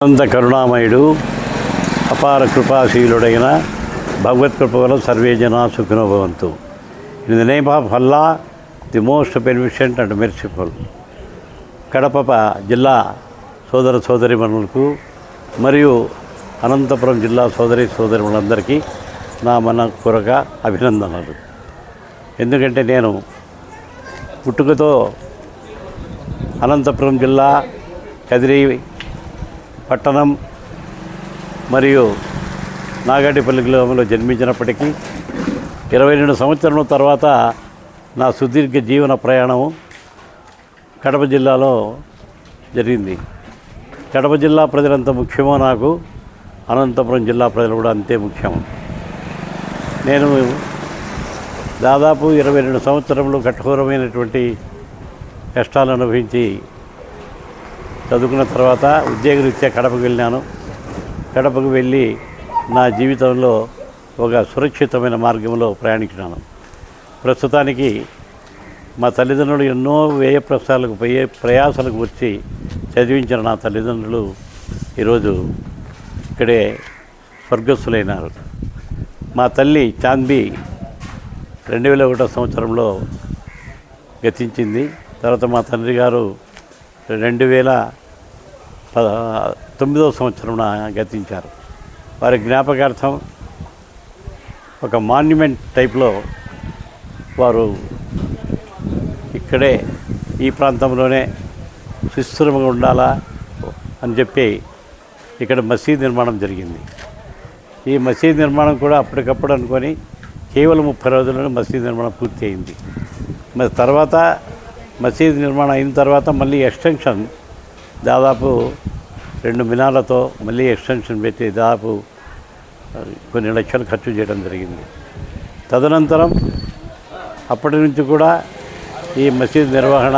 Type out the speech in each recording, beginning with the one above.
అనంత కరుణామయుడు అపార కృపాశీలుడైన భగవత్ కృప వల్ల సర్వే జనా Sukhinobhavantu in the name of Allah the most beneficent and merciful Kadapa జిల్లా సోదర సోదరిమణులకు మరియు అనంతపురం జిల్లా సోదరి సోదరిమణులందరికీ నా మనపూర్వక అభినందనలు. ఎందుకంటే నేను పుట్టుకతో అనంతపురం జిల్లా కదిరి పట్టణం మరియు నాగాటిపల్లి గ్రామంలో జన్మించినప్పటికీ ఇరవై రెండు సంవత్సరం తర్వాత నా సుదీర్ఘ జీవన ప్రయాణం కడప జిల్లాలో జరిగింది. కడప జిల్లా ప్రజలంత ముఖ్యమో నాకు అనంతపురం జిల్లా ప్రజలు కూడా అంతే ముఖ్యం. నేను దాదాపు ఇరవై రెండు సంవత్సరంలో కఠోరమైనటువంటి కష్టాలు అనుభవించి చదువుకున్న తర్వాత ఉద్యోగరీత్యా కడపకు వెళ్ళాను కడపకు వెళ్ళి నా జీవితంలో ఒక సురక్షితమైన మార్గంలో ప్రయాణించినాను. ప్రస్తుతానికి మా తల్లిదండ్రులు ఎన్నో వ్యయ ప్రసాలకు పోయే ప్రయాసాలకు వచ్చి చదివించిన నా తల్లిదండ్రులు ఈరోజు ఇక్కడే స్వర్గస్థులైనారు. మా తల్లి చాందీ రెండు వేల ఒకటో సంవత్సరంలో గతించింది. తర్వాత మా తండ్రి గారు రెండు వేల పద తొమ్మిదవ సంవత్సరం గతించారు. వారి జ్ఞాపకార్థం ఒక మాన్యుమెంట్ టైప్లో వారు ఇక్కడే ఈ ప్రాంతంలోనే సుస్థిరంగా ఉండాలా అని చెప్పి ఇక్కడ మసీద్ నిర్మాణం జరిగింది. ఈ మసీద్ నిర్మాణం కూడా అప్పటికప్పుడు అనుకొని కేవలం ముప్పై రోజుల్లోనే మసీద్ నిర్మాణం పూర్తి అయింది. మరి తర్వాత మసీదు నిర్మాణం అయిన తర్వాత మళ్ళీ ఎక్స్టెన్షన్ దాదాపు రెండు మినాలతో మళ్ళీ ఎక్స్టెన్షన్ పెట్టి దాదాపు కొన్ని లక్షలు ఖర్చు చేయడం జరిగింది. తదనంతరం అప్పటి నుంచి కూడా ఈ మసీద్ నిర్వహణ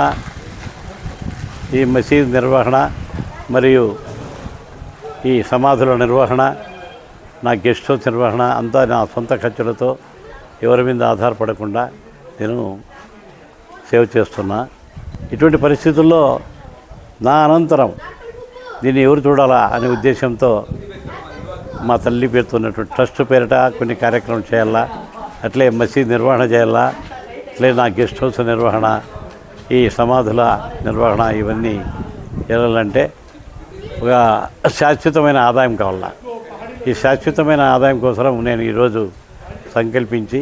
ఈ మసీద్ నిర్వహణ మరియు ఈ సమాధుల నిర్వహణ నా గెస్ట్ హౌస్ నిర్వహణ అంతా నా సొంత ఖర్చులతో ఎవరి మీద ఆధారపడకుండా నేను సేవ చేస్తున్నా. ఇటువంటి పరిస్థితుల్లో నా అనంతరం దీన్ని ఎవరు చూడాలా అనే ఉద్దేశంతో మా తల్లి పేరుతో ఉన్నటువంటి ట్రస్ట్ పేరిట కొన్ని కార్యక్రమం చేయాలా అట్లే మసీద్ నిర్వహణ చేయాలా అట్లే నా గెస్ట్ హౌస్ నిర్వహణ ఈ సమాధుల నిర్వహణ ఇవన్నీ చేయాలంటే ఒక శాశ్వతమైన ఆదాయం కావాలా. ఈ శాశ్వతమైన ఆదాయం కోసం నేను ఈరోజు సంకల్పించి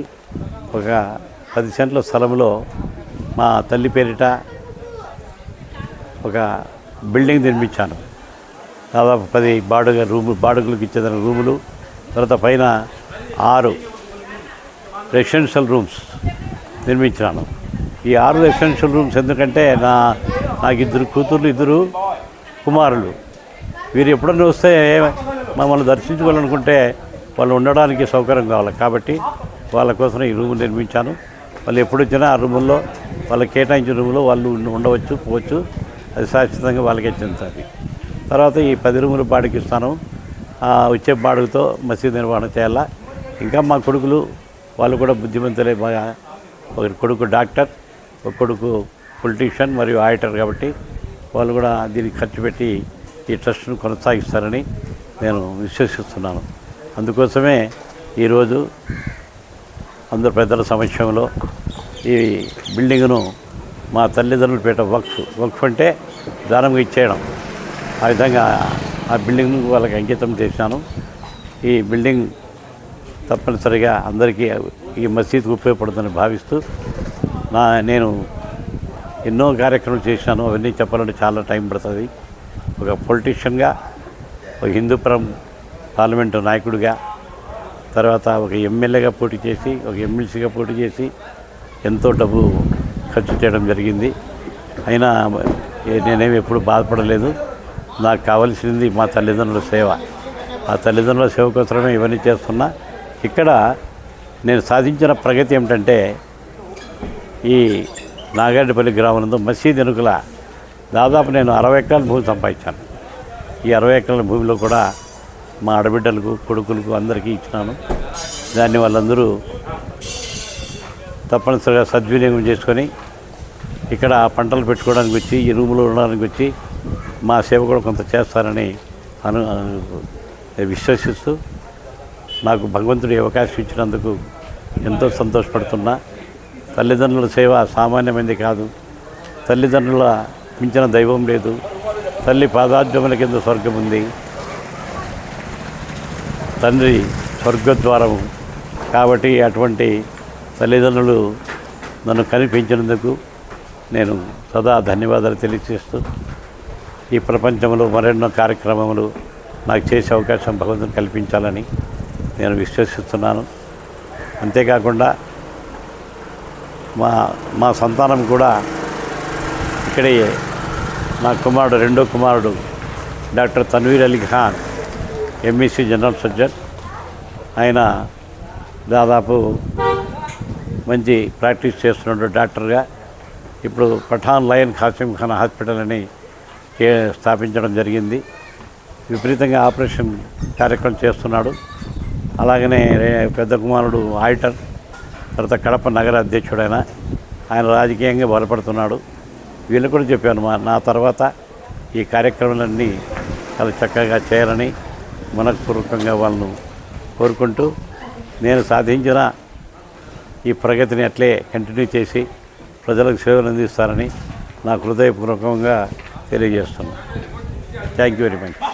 ఒక పది సెంట్ల స్థలంలో మా తల్లి పేరిట ఒక బిల్డింగ్ నిర్మించాను. దాదాపు పది బాడుగ రూము బాడుగులకు ఇచ్చేదన రూములు తర్వాత పైన ఆరు రెసిడెన్షియల్ రూమ్స్ నిర్మించినాను ఈ ఆరు రెసిడెన్షియల్ రూమ్స్ ఎందుకంటే నా నాకు ఇద్దరు కూతుర్లు ఇద్దరు కుమారులు. వీరు ఎప్పుడన్నా వస్తే మమ్మల్ని దర్శించుకోవాలనుకుంటే వాళ్ళు ఉండడానికి సౌకర్యం కావాలి. కాబట్టి వాళ్ళ కోసం ఈ రూమ్ నిర్మించాను. వాళ్ళు ఎప్పుడు వచ్చినా ఆ రూముల్లో వాళ్ళకి కేటాయించిన రూములో వాళ్ళు ఉండవచ్చు పోవచ్చు. అది శాశ్వతంగా వాళ్ళకే చెందుతుంది. తర్వాత ఈ పది రూములు బాడికి ఇస్తాను. వచ్చే బాడుగుతో మసీద్ నిర్వహణ చేయాలా? ఇంకా మా కొడుకులు వాళ్ళు కూడా బుద్ధిమంతులే బాగా ఒక కొడుకు డాక్టర్ ఒక కొడుకు పొలిటీషియన్ మరియు ఆడిటర్ కాబట్టి వాళ్ళు కూడా దీనికి ఖర్చు పెట్టి ఈ ట్రస్ట్ను కొనసాగిస్తారని నేను విశ్వసిస్తున్నాను. అందుకోసమే ఈరోజు అందరు పెద్దల సమక్షంలో ఈ బిల్డింగ్ను మా తల్లిదండ్రుల పేట వక్ఫ్ వక్ఫ్ అంటే దానంగా ఇచ్చేయడం. ఆ విధంగా ఆ బిల్డింగ్ను వాళ్ళకి అంకితం చేశాను. ఈ బిల్డింగ్ తప్పనిసరిగా అందరికీ ఈ మసీద్కి ఉపయోగపడుతుందని భావిస్తూ నా నేను ఎన్నో కార్యక్రమాలు చేశాను. అవన్నీ చెప్పాలంటే చాలా టైం పడుతుంది. ఒక పొలిటీషియన్గా ఒక హిందూపురం పార్లమెంటు నాయకుడిగా తర్వాత ఒక ఎమ్మెల్యేగా పోటీ చేసి ఒక ఎమ్మెల్సీగా పోటీ చేసి ఎంతో డబ్బు ఖర్చు చేయడం జరిగింది. అయినా నేనేమి ఎప్పుడు బాధపడలేదు. నాకు కావలసింది మా తల్లిదండ్రుల సేవ. ఆ తల్లిదండ్రుల సేవ కోసమే ఇవన్నీ చేస్తున్నా. ఇక్కడ నేను సాధించిన ప్రగతి ఏమిటంటే ఈ నాగారెడ్డిపల్లి గ్రామంలో మసీద్ ఎనుకల దాదాపు నేను అరవై ఎకరాల భూమి సంపాదించాను. ఈ అరవై ఎకరాల భూమిలో కూడా మా ఆడబిడ్డలకు కొడుకులకు అందరికీ ఇచ్చినాను. దాన్ని వాళ్ళందరూ తప్పనిసరిగా సద్వినియోగం చేసుకొని ఇక్కడ పంటలు పెట్టుకోవడానికి వచ్చి ఈ ఉండడానికి వచ్చి మా సేవ కూడా కొంత చేస్తారని అను విశ్వసిస్తూ నాకు భగవంతుడు అవకాశం ఇచ్చినందుకు ఎంతో సంతోషపడుతున్నా. తల్లిదండ్రుల సేవ సామాన్యమైంది కాదు. తల్లిదండ్రుల మించిన దైవం లేదు. తల్లి పాదాద్యముల కింద స్వర్గం ఉంది. తండ్రి స్వర్గద్వారము కాబట్టి అటువంటి తల్లిదండ్రులు నన్ను కనిపించినందుకు నేను సదా ధన్యవాదాలు తెలియజేస్తూ ఈ ప్రపంచంలో మరెన్నో కార్యక్రమములు నాకు చేసే అవకాశం భగవంతుని కల్పించాలని నేను విశ్వసిస్తున్నాను. అంతేకాకుండా మా మా సంతానం కూడా ఇక్కడే నా కుమారుడు రెండో కుమారుడు doctor Tanveer Ali Khan MEC general surgeon ఆయన దాదాపు మంచి ప్రాక్టీస్ చేస్తున్నాడు డాక్టర్గా ఇప్పుడు పఠాన్ లయన్ ఖాసిం ఖాన్ హాస్పిటల్ అని స్థాపించడం జరిగింది. విపరీతంగా ఆపరేషన్ కార్యక్రమం చేస్తున్నాడు. అలాగనే పెద్ద కుమారుడు ఆడిటర్ తర్వాత కడప నగర అధ్యక్షుడైన ఆయన రాజకీయంగా బలపడుతున్నాడు. వీళ్ళు కూడా చెప్పాను మా నా తర్వాత ఈ కార్యక్రమాలన్నీ చాలా చక్కగా చేయాలని మనఃపూర్వకంగా వాళ్ళను కోరుకుంటూ నేను సాధించిన ఈ ప్రగతిని అట్లే కంటిన్యూ చేసి ప్రజలకు సేవలు అందిస్తారని నాకు హృదయపూర్వకంగా తెలియజేస్తున్నాను. Thank you very much